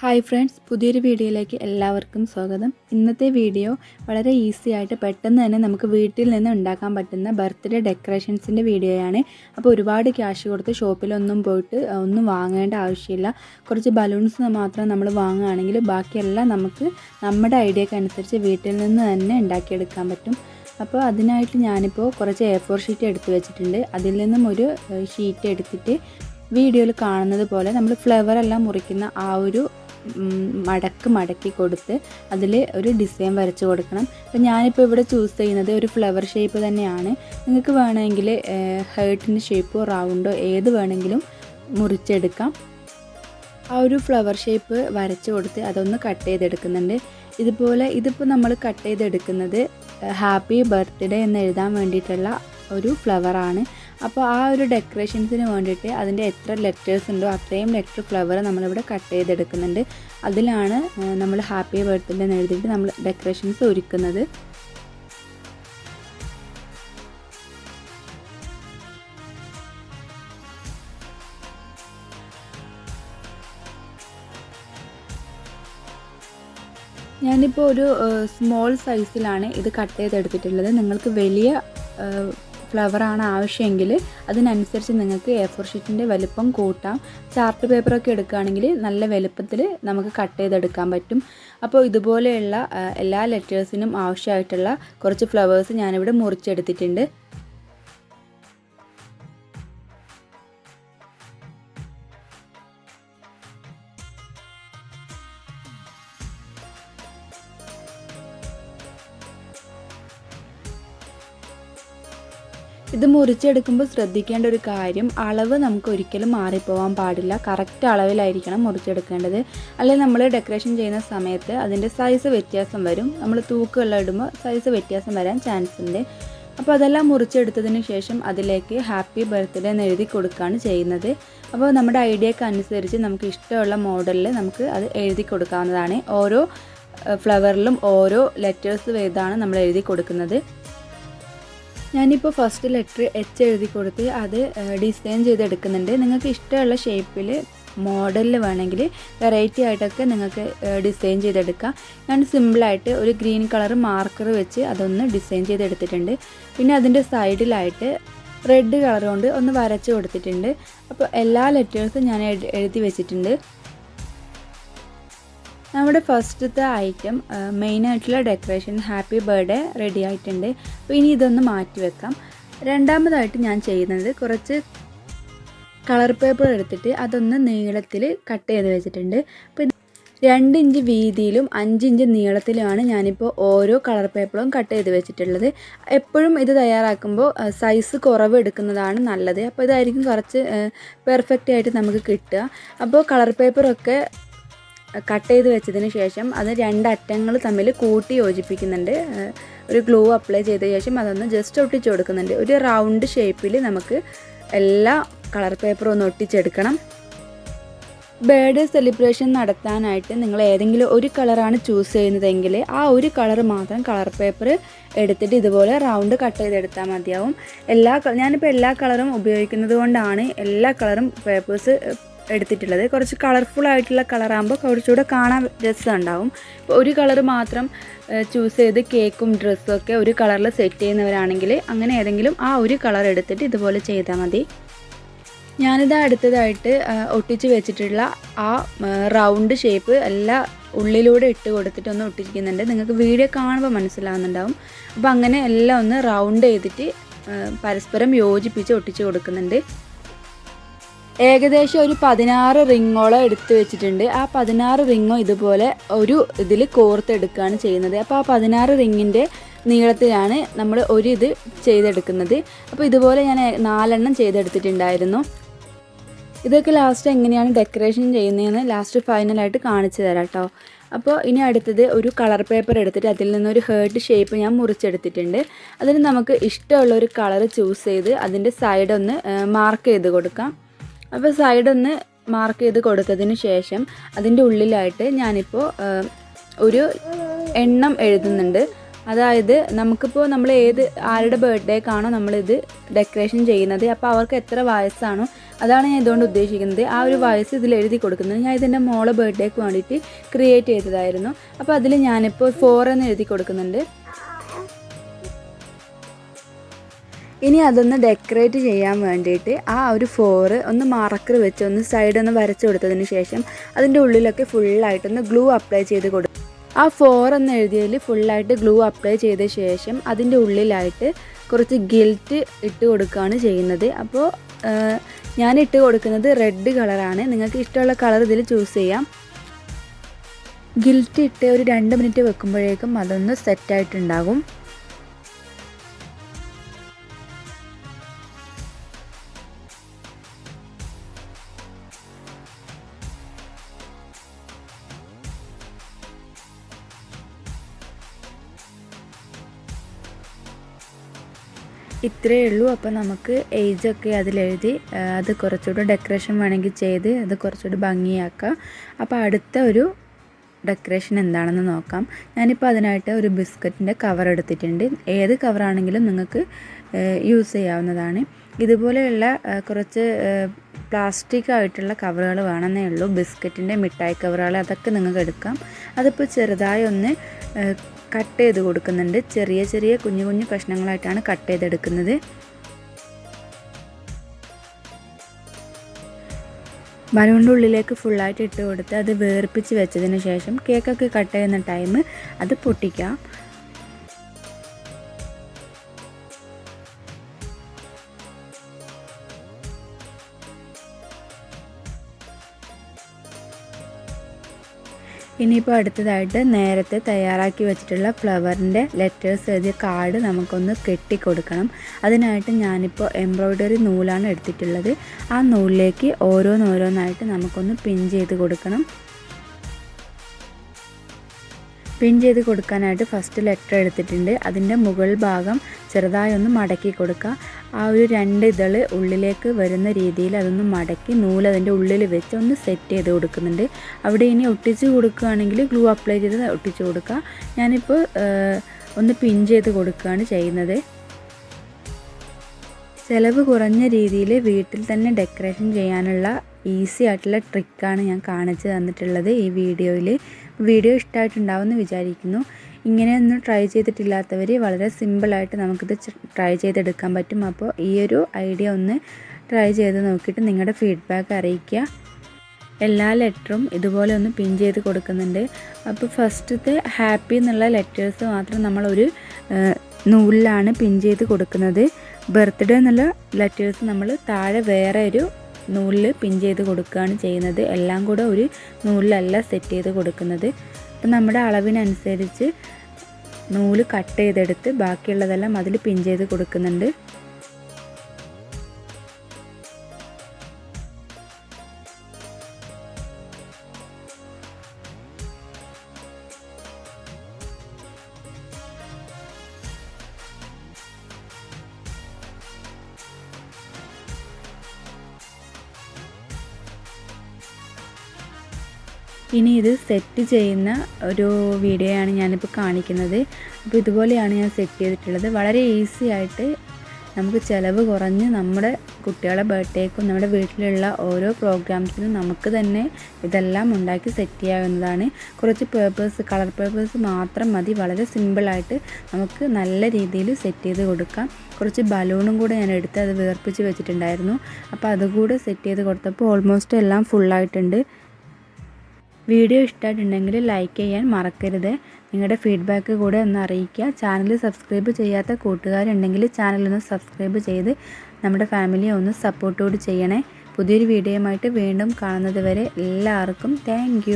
Hi friends പുതിയൊരു വീഡിയോയിലേക്ക് എല്ലാവർക്കും സ്വാഗതം. ഇന്നത്തെ വീഡിയോ വളരെ ഈസി ആയിട്ട് പെട്ടെന്ന് തന്നെ നമുക്ക് വീട്ടിൽ നിന്ന് ഉണ്ടാക്കാൻ പറ്റുന്ന ബർത്ത്ഡേ ഡെക്കറേഷൻസിന്റെ വീഡിയോയാണ്. അപ്പോൾ ഒരുപാട് ക്യാഷ് കൊടുത്ത് ഷോപ്പിലൊന്നും പോയിട്ട് ഒന്നും വാങ്ങേണ്ട ആവശ്യമില്ല. കുറച്ച് ബലൂൺസ് മാത്രം നമ്മൾ വാങ്ങുകയാണെങ്കിൽ ബാക്കിയെല്ലാം നമുക്ക് നമ്മുടെ ഐഡിയക്ക് അനുസരിച്ച് വീട്ടിൽ നിന്ന് തന്നെ ഉണ്ടാക്കിയെടുക്കാൻ പറ്റും. അപ്പോൾ അതിനായിട്ട് ഞാനിപ്പോൾ കുറച്ച് എ ഫോർ ഷീറ്റ് എടുത്ത് വെച്ചിട്ടുണ്ട്. അതിൽ നിന്നും ഒരു ഷീറ്റ് എടുത്തിട്ട് വീഡിയോയിൽ കാണുന്നത് പോലെ നമ്മൾ ഫ്ലവർ എല്ലാം മുറിക്കുന്ന ആ ഒരു മടക്ക് മടക്കി കൊടുത്ത് അതിൽ ഒരു ഡിസൈൻ വരച്ച് കൊടുക്കണം. അപ്പോൾ ഞാനിപ്പോൾ ഇവിടെ ചൂസ് ചെയ്യുന്നത് ഒരു ഫ്ലവർ ഷേപ്പ് തന്നെയാണ്. നിങ്ങൾക്ക് വേണമെങ്കിൽ ഹേർട്ടിന്റെ ഷേപ്പോ റൗണ്ടോ ഏത് വേണമെങ്കിലും മുറിച്ചെടുക്കാം. ആ ഒരു ഫ്ലവർ ഷേപ്പ് വരച്ച് കൊടുത്ത് അതൊന്ന് കട്ട് ചെയ്തെടുക്കുന്നുണ്ട്. ഇതുപോലെ ഇതിപ്പോൾ നമ്മൾ കട്ട് ചെയ്തെടുക്കുന്നത് ഹാപ്പി ബർത്ത്ഡേ എന്ന് എഴുതാൻ വേണ്ടിയിട്ടുള്ള ഒരു ഫ്ലവറാണ് അപ്പോൾ ആ ഒരു ഡെക്കറേഷൻസിന് വേണ്ടിയിട്ട് അതിന്റെ എത്ര ലെറ്റേഴ്സ് ഉണ്ടോ അത്രയും ലെറ്റർ ഫ്ലവർ നമ്മളിവിടെ കട്ട് ചെയ്തെടുക്കുന്നുണ്ട്. അതിലാണ് നമ്മൾ ഹാപ്പി ബർത്ത്ഡേ എന്ന് എഴുതിയിട്ട് നമ്മൾ ഡെക്കറേഷൻസ് ഒരുക്കുന്നത്. ഞാനിപ്പോൾ ഒരു സ്മോൾ സൈസിലാണ് ഇത് കട്ട് ചെയ്തെടുത്തിട്ടുള്ളത്. നിങ്ങൾക്ക് വലിയ ഫ്ലവറാണ് ആവശ്യമെങ്കിൽ അതിനനുസരിച്ച് നിങ്ങൾക്ക് എ ഫോർ ഷീറ്റിന്റെ വലുപ്പം കൂട്ടാം. ചാർട്ട് പേപ്പറൊക്കെ എടുക്കുകയാണെങ്കിൽ നല്ല വലുപ്പത്തിൽ നമുക്ക് കട്ട് ചെയ്തെടുക്കാൻ പറ്റും. അപ്പോൾ ഇതുപോലെയുള്ള എല്ലാ ലെറ്റേഴ്സിനും ആവശ്യമായിട്ടുള്ള കുറച്ച് ഫ്ലവേഴ്സ് ഞാനിവിടെ മുറിച്ചെടുത്തിട്ടുണ്ട്. ഇത് മുറിച്ചെടുക്കുമ്പോൾ ശ്രദ്ധിക്കേണ്ട ഒരു കാര്യം അളവ് നമുക്ക് ഒരിക്കലും മാറിപ്പോവാൻ പാടില്ല. കറക്റ്റ് അളവിലായിരിക്കണം മുറിച്ചെടുക്കേണ്ടത്. അല്ലെങ്കിൽ നമ്മൾ ഡെക്കറേഷൻ ചെയ്യുന്ന സമയത്ത് അതിന്റെ സൈസ് വ്യത്യാസം വരും. നമ്മൾ തൂക്കമെല്ലാം ഇടുമ്പോൾ സൈസ് വ്യത്യാസം വരാൻ ചാൻസ് ഉണ്ട്. അപ്പോൾ അതെല്ലാം മുറിച്ചെടുത്തതിന് ശേഷം അതിലേക്ക് ഹാപ്പി ബർത്ത്ഡേ എന്ന് എഴുതി കൊടുക്കുകയാണ് ചെയ്യുന്നത്. അപ്പോൾ നമ്മുടെ ഐഡിയക്ക് അനുസരിച്ച് നമുക്ക് ഇഷ്ടമുള്ള മോഡലിൽ നമുക്ക് അത് എഴുതി കൊടുക്കാവുന്നതാണ്. ഓരോ ഫ്ലവറിലും ഓരോ ലെറ്റേഴ്സ് ചെയ്താണ് നമ്മൾ എഴുതി കൊടുക്കുന്നത്. ഞാനിപ്പോൾ ഫസ്റ്റ് ലെറ്റർ എച്ച് എഴുതി കൊടുത്ത് അത് ഡിസൈൻ ചെയ്തെടുക്കുന്നുണ്ട്. നിങ്ങൾക്ക് ഇഷ്ടമുള്ള ഷേപ്പിൽ മോഡലിൽ വേണമെങ്കിൽ വെറൈറ്റി ആയിട്ടൊക്കെ നിങ്ങൾക്ക് ഡിസൈൻ ചെയ്തെടുക്കാം. ഞാൻ സിമ്പിളായിട്ട് ഒരു ഗ്രീൻ കളർ മാർക്കർ വെച്ച് അതൊന്ന് ഡിസൈൻ ചെയ്തെടുത്തിട്ടുണ്ട്. പിന്നെ അതിന്റെ സൈഡിലായിട്ട് റെഡ് കളർ കൊണ്ട് ഒന്ന് വരച്ച് കൊടുത്തിട്ടുണ്ട്. അപ്പോൾ എല്ലാ ലെറ്റേഴ്സും ഞാൻ എഴുതി വെച്ചിട്ടുണ്ട്. നമ്മുടെ ഫസ്റ്റത്തെ ഐറ്റം മെയിനായിട്ടുള്ള ഡെക്കറേഷൻ ഹാപ്പി ബർത്ത്ഡേ റെഡി ആയിട്ടുണ്ട്. അപ്പോൾ ഇനി ഇതൊന്ന് മാറ്റി വെക്കാം. രണ്ടാമതായിട്ട് ഞാൻ ചെയ്യുന്നത് കുറച്ച് കളർ പേപ്പർ എടുത്തിട്ട് അതൊന്ന് നീളത്തിൽ കട്ട് ചെയ്ത് വെച്ചിട്ടുണ്ട്. അപ്പോൾ രണ്ട് ഇഞ്ച് വീതിയിലും അഞ്ച് ഇഞ്ച് നീളത്തിലുമാണ് ഞാനിപ്പോൾ ഓരോ കളർ പേപ്പറും കട്ട് ചെയ്ത് വെച്ചിട്ടുള്ളത്. എപ്പോഴും ഇത് തയ്യാറാക്കുമ്പോൾ സൈസ് കുറവ് എടുക്കുന്നതാണ് നല്ലത്. അപ്പോൾ ഇതായിരിക്കും കുറച്ച് പെർഫെക്റ്റ് ആയിട്ട് നമുക്ക് കിട്ടുക. അപ്പോൾ കളർ പേപ്പറൊക്കെ കട്ട് ചെയ്ത് വെച്ചതിന് ശേഷം അത് രണ്ട് അറ്റങ്ങൾ തമ്മിൽ കൂട്ടി യോജിപ്പിക്കുന്നുണ്ട്. ഒരു ഗ്ലൂ അപ്ലൈ ചെയ്ത ശേഷം അതൊന്ന് ജസ്റ്റ് ഒട്ടിച്ച് കൊടുക്കുന്നുണ്ട്. ഒരു റൗണ്ട് ഷേപ്പിൽ നമുക്ക് എല്ലാ കളർ പേപ്പറും ഒന്ന് ഒട്ടിച്ചെടുക്കണം. ബർത്ത്ഡേ സെലിബ്രേഷൻ നടത്താനായിട്ട് നിങ്ങൾ ഏതെങ്കിലും ഒരു കളറാണ് ചൂസ് ചെയ്യുന്നതെങ്കിൽ ആ ഒരു കളർ മാത്രം കളർ പേപ്പർ എടുത്തിട്ട് ഇതുപോലെ റൗണ്ട് കട്ട് ചെയ്തെടുത്താൽ മതിയാവും. എല്ലാ ഞാനിപ്പോൾ എല്ലാ കളറും ഉപയോഗിക്കുന്നത് കൊണ്ടാണ് എല്ലാ കളറും പേപ്പേഴ്സ് എടുത്തിട്ടുള്ളത്. കുറച്ച് കളർഫുൾ ആയിട്ടുള്ള കളറാകുമ്പോൾ കുറച്ചുകൂടെ കാണാൻ രസം ഉണ്ടാവും ഇപ്പോൾ ഒരു കളർ മാത്രം ചൂസ് ചെയ്ത് കേക്കും ഡ്രസ്സും ഒക്കെ ഒരു കളറിൽ സെറ്റ് ചെയ്യുന്നവരാണെങ്കിൽ അങ്ങനെ ഏതെങ്കിലും ആ ഒരു കളർ എടുത്തിട്ട് ഇതുപോലെ ചെയ്താൽ മതി. ഞാനിത് അടുത്തതായിട്ട് ഒട്ടിച്ച് വെച്ചിട്ടുള്ള ആ റൗണ്ട് ഷേപ്പ് എല്ലാ ഉള്ളിലൂടെ ഇട്ട് കൊടുത്തിട്ടൊന്ന് ഒന്ന് ഒട്ടിക്കുന്നുണ്ട് നിങ്ങൾക്ക് വീഡിയോ കാണുമ്പോൾ മനസ്സിലാവുന്നുണ്ടാവും. അപ്പോൾ അങ്ങനെ എല്ലാം ഒന്ന് റൗണ്ട് ചെയ്തിട്ട് പരസ്പരം യോജിപ്പിച്ച് ഒട്ടിച്ച് കൊടുക്കുന്നുണ്ട്. ഏകദേശം ഒരു പതിനാറ് റിങ്ങോളം എടുത്ത് വെച്ചിട്ടുണ്ട്. ആ പതിനാറ് റിങ്ങോ ഇതുപോലെ ഒരു ഇതിൽ കോർത്തെടുക്കുകയാണ് ചെയ്യുന്നത്. അപ്പോൾ ആ പതിനാറ് റിങ്ങിന്റെ നീളത്തിലാണ് നമ്മൾ ഒരു ഇത് ചെയ്തെടുക്കുന്നത്. അപ്പോൾ ഇതുപോലെ ഞാൻ നാലെണ്ണം ചെയ്തെടുത്തിട്ടുണ്ടായിരുന്നു. ഇതൊക്കെ ലാസ്റ്റ് എങ്ങനെയാണ് ഡെക്കറേഷൻ ചെയ്യുന്നതെന്ന് ലാസ്റ്റ് ഫൈനലായിട്ട് കാണിച്ചു തരാം കേട്ടോ അപ്പോൾ ഇനി അടുത്തത് ഒരു കളർ പേപ്പർ എടുത്തിട്ട് അതിൽ നിന്നൊരു ഹേർട്ട് ഷേപ്പ് ഞാൻ മുറിച്ചെടുത്തിട്ടുണ്ട്. അതിന് നമുക്ക് ഇഷ്ടമുള്ള ഒരു കളർ ചൂസ് ചെയ്ത് അതിന്റെ സൈഡ് ഒന്ന് മാർക്ക് ചെയ്ത് കൊടുക്കാം. അപ്പോൾ സൈഡൊന്ന് മാർക്ക് ചെയ്ത് കൊടുത്തതിന് ശേഷം അതിന്റെ ഉള്ളിലായിട്ട് ഞാനിപ്പോൾ ഒരു എണ്ണം എഴുതുന്നുണ്ട്. അതായത് നമുക്കിപ്പോൾ നമ്മൾ ഏത് ആരുടെ ബർത്ത്ഡേക്കാണോ നമ്മളിത് ഡെക്കറേഷൻ ചെയ്യുന്നത് അപ്പോൾ അവർക്ക് എത്ര വയസ്സാണോ അതാണ് ഞാൻ ഇതുകൊണ്ട് ഉദ്ദേശിക്കുന്നത്. ആ ഒരു വയസ്സ് ഇതിൽ എഴുതി കൊടുക്കുന്നത്. ഞാൻ ഇതിന്റെ മോളെ ബർത്ത്ഡേക്ക് വേണ്ടിയിട്ട് ക്രിയേറ്റ് ചെയ്തതായിരുന്നു. അപ്പോൾ അതിൽ ഞാനിപ്പോൾ ഫോർ എന്ന് എഴുതി കൊടുക്കുന്നുണ്ട്. ഇനി അതൊന്ന് ഡെക്കറേറ്റ് ചെയ്യാൻ വേണ്ടിയിട്ട് ആ ഒരു ഫോറ് ഒന്ന് മാർക്കർ വെച്ച് ഒന്ന് സൈഡ് ഒന്ന് വരച്ചു കൊടുത്തതിന് ശേഷം അതിന്റെ ഉള്ളിലൊക്കെ ഫുള്ളായിട്ടൊന്ന് ഗ്ലൂ അപ്ലൈ ചെയ്ത് കൊടുക്കും ആ ഫോർ എന്ന് എഴുതിയതിൽ ഫുള്ളായിട്ട് ഗ്ലൂ അപ്ലൈ ചെയ്ത ശേഷം അതിന്റെ ഉള്ളിലായിട്ട് കുറച്ച് ഗിൽറ്റ് ഇട്ട് കൊടുക്കുകയാണ് ചെയ്യുന്നത്. അപ്പോൾ ഞാൻ ഇട്ട് കൊടുക്കുന്നത് റെഡ് കളറാണ് നിങ്ങൾക്ക് ഇഷ്ടമുള്ള കളർ ഇതിൽ ചൂസ് ചെയ്യാം. ഗിൽറ്റ് ഇട്ട് ഒരു രണ്ട് മിനിറ്റ് വെക്കുമ്പോഴേക്കും അതൊന്ന് സെറ്റായിട്ടുണ്ടാകും ഇത്രയേ ഉള്ളൂ. അപ്പോൾ നമുക്ക് ഏജൊക്കെ അതിലെഴുതി അത് കുറച്ചുകൂടെ ഡെക്കറേഷൻ വേണമെങ്കിൽ ചെയ്ത് അത് കുറച്ചുകൂടി ഭംഗിയാക്കാം. അപ്പോൾ അടുത്ത ഒരു ഡെക്കറേഷൻ എന്താണെന്ന് നോക്കാം. ഞാനിപ്പോൾ അതിനായിട്ട് ഒരു ബിസ്ക്കറ്റിന്റെ കവർ എടുത്തിട്ടുണ്ട്. ഏത് കവറാണെങ്കിലും നിങ്ങൾക്ക് യൂസ് ചെയ്യാവുന്നതാണ്. ഇതുപോലെയുള്ള കുറച്ച് പ്ലാസ്റ്റിക് ആയിട്ടുള്ള കവറുകൾ വേണമെന്നേ ഉള്ളൂ. ബിസ്ക്കറ്റിന്റെ മിഠായി കവറുകൾ അതൊക്കെ നിങ്ങൾക്ക് എടുക്കാം. അതിപ്പോൾ ചെറുതായി ഒന്ന് കട്ട് ചെയ്ത് കൊടുക്കുന്നുണ്ട്. ചെറിയ ചെറിയ കുഞ്ഞു കുഞ്ഞു കഷ്ണങ്ങളായിട്ടാണ് കട്ട് ചെയ്തെടുക്കുന്നത്. ബലൂണിന്റെ ഉള്ളിലേക്ക് ഫുള്ളായിട്ട് ഇട്ട് കൊടുത്ത് അത് വേർപ്പിച്ച് വെച്ചതിന് ശേഷം കേക്കൊക്കെ കട്ട് ചെയ്യുന്ന ടൈം അത് പൊട്ടിക്കാം. ഇനിയിപ്പോൾ അടുത്തതായിട്ട് നേരത്തെ തയ്യാറാക്കി വെച്ചിട്ടുള്ള ഫ്ലവറിന്റെ ലെറ്റേഴ്സ് എഴുതിയ കാർഡ് നമുക്കൊന്ന് കെട്ടിക്കൊടുക്കണം. അതിനായിട്ട് ഞാനിപ്പോൾ എംബ്രോയ്ഡറി നൂലാണ് എടുത്തിട്ടുള്ളത്. ആ നൂലിലേക്ക് ഓരോന്നോരോന്നായിട്ട് നമുക്കൊന്ന് പിൻ ചെയ്ത് കൊടുക്കണം. പിൻ ചെയ്ത് കൊടുക്കാനായിട്ട് ഫസ്റ്റ് ലെറ്റർ എടുത്തിട്ടുണ്ട്. അതിന്റെ മുകൾ ഭാഗം ചെറുതായി ഒന്ന് മടക്കി കൊടുക്കുക ആ ഒരു രണ്ട് ഇതൾ ഉള്ളിലേക്ക് വരുന്ന രീതിയിൽ അതൊന്ന് മടക്കി നൂൽ അതിന്റെ ഉള്ളിൽ വെച്ച് ഒന്ന് സെറ്റ് ചെയ്ത് കൊടുക്കുന്നുണ്ട്. അവിടെ ഇനി ഒട്ടിച്ച് കൊടുക്കുകയാണെങ്കിൽ ഗ്ലൂ അപ്ലൈ ചെയ്ത് ഒട്ടിച്ച് കൊടുക്കുക ഞാനിപ്പോൾ ഒന്ന് പിൻ ചെയ്ത് കൊടുക്കുകയാണ് ചെയ്യുന്നത്. ചിലവ് കുറഞ്ഞ രീതിയിൽ വീട്ടിൽ തന്നെ ഡെക്കറേഷൻ ചെയ്യാനുള്ള ഈസി ആയിട്ടുള്ള ട്രിക്കാണ് ഞാൻ കാണിച്ചു തന്നിട്ടുള്ളത് ഈ വീഡിയോയിൽ. വീഡിയോ ഇഷ്ടമായിട്ടുണ്ടാവുമെന്ന് വിചാരിക്കുന്നു. ഇങ്ങനെയൊന്നും ട്രൈ ചെയ്തിട്ടില്ലാത്തവർ വളരെ സിമ്പിളായിട്ട് നമുക്കിത് ട്രൈ ചെയ്തെടുക്കാൻ പറ്റും. അപ്പോൾ ഈ ഒരു ഐഡിയ ഒന്ന് ട്രൈ ചെയ്ത് നോക്കിയിട്ട് നിങ്ങളുടെ ഫീഡ്ബാക്ക് അറിയിക്കുക. എല്ലാ ലെറ്ററും ഇതുപോലെ ഒന്ന് പിൻ ചെയ്ത് കൊടുക്കുന്നുണ്ട്. അപ്പോൾ ഫസ്റ്റത്തെ ഹാപ്പി എന്നുള്ള ലെറ്റേഴ്സ് മാത്രം നമ്മളൊരു നൂലിലാണ് പിൻ ചെയ്ത് കൊടുക്കുന്നത്. ബർത്ത്ഡേ എന്നുള്ള ലെറ്റേഴ്സ് നമ്മൾ താഴെ വേറെ ഒരു നൂലിൽ പിൻ ചെയ്ത് കൊടുക്കുകയാണ് ചെയ്യുന്നത്. എല്ലാം കൂടെ ഒരു നൂലിലല്ല സെറ്റ് ചെയ്ത് കൊടുക്കുന്നത്. അപ്പം നമ്മുടെ അളവിനനുസരിച്ച് നൂൽ കട്ട് ചെയ്തെടുത്ത് ബാക്കിയുള്ളതെല്ലാം അതിൽ പിൻ ചെയ്ത് കൊടുക്കുന്നുണ്ട്. ഇനി ഇത് സെറ്റ് ചെയ്യുന്ന ഒരു വീഡിയോ ആണ് ഞാനിപ്പോൾ കാണിക്കുന്നത്. അപ്പോൾ ഇതുപോലെയാണ് ഞാൻ സെറ്റ് ചെയ്തിട്ടുള്ളത്. വളരെ ഈസി ആയിട്ട് നമുക്ക് ചിലവ് കുറഞ്ഞ് നമ്മുടെ കുട്ടികളെ ബർത്ത്ഡേക്കും നമ്മുടെ വീട്ടിലുള്ള ഓരോ പ്രോഗ്രാംസിനും നമുക്ക് തന്നെ ഇതെല്ലാം ഉണ്ടാക്കി സെറ്റ് ചെയ്യാവുന്നതാണ്. കുറച്ച് പേപ്പേഴ്സ് കളർ പേപ്പേഴ്സ് മാത്രം മതി. വളരെ സിമ്പിളായിട്ട് നമുക്ക് നല്ല രീതിയിൽ സെറ്റ് ചെയ്ത് കൊടുക്കാം. കുറച്ച് ബലൂണും കൂടെ ഞാൻ എടുത്ത് അത് വേർപ്പിച്ച് വെച്ചിട്ടുണ്ടായിരുന്നു. അപ്പോൾ അതുകൂടെ സെറ്റ് ചെയ്ത് കൊടുത്തപ്പോൾ ഓൾമോസ്റ്റ് എല്ലാം ഫുള്ളായിട്ടുണ്ട് വീഡിയോ ഇഷ്ടമായിട്ടുണ്ടെങ്കിൽ ലൈക്ക് ചെയ്യാൻ മറക്കരുത്. നിങ്ങളുടെ ഫീഡ്ബാക്ക് കൂടെ ഒന്ന് അറിയിക്കുക. ചാനൽ സബ്സ്ക്രൈബ് ചെയ്യാത്ത കൂട്ടുകാരുണ്ടെങ്കിൽ ചാനൽ ഒന്ന് സബ്സ്ക്രൈബ് ചെയ്ത് നമ്മുടെ ഫാമിലിയെ ഒന്ന് സപ്പോർട്ട് കൂടി ചെയ്യണേ. പുതിയൊരു വീഡിയോയുമായിട്ട് വീണ്ടും കാണുന്നത് വരെ എല്ലാവർക്കും താങ്ക്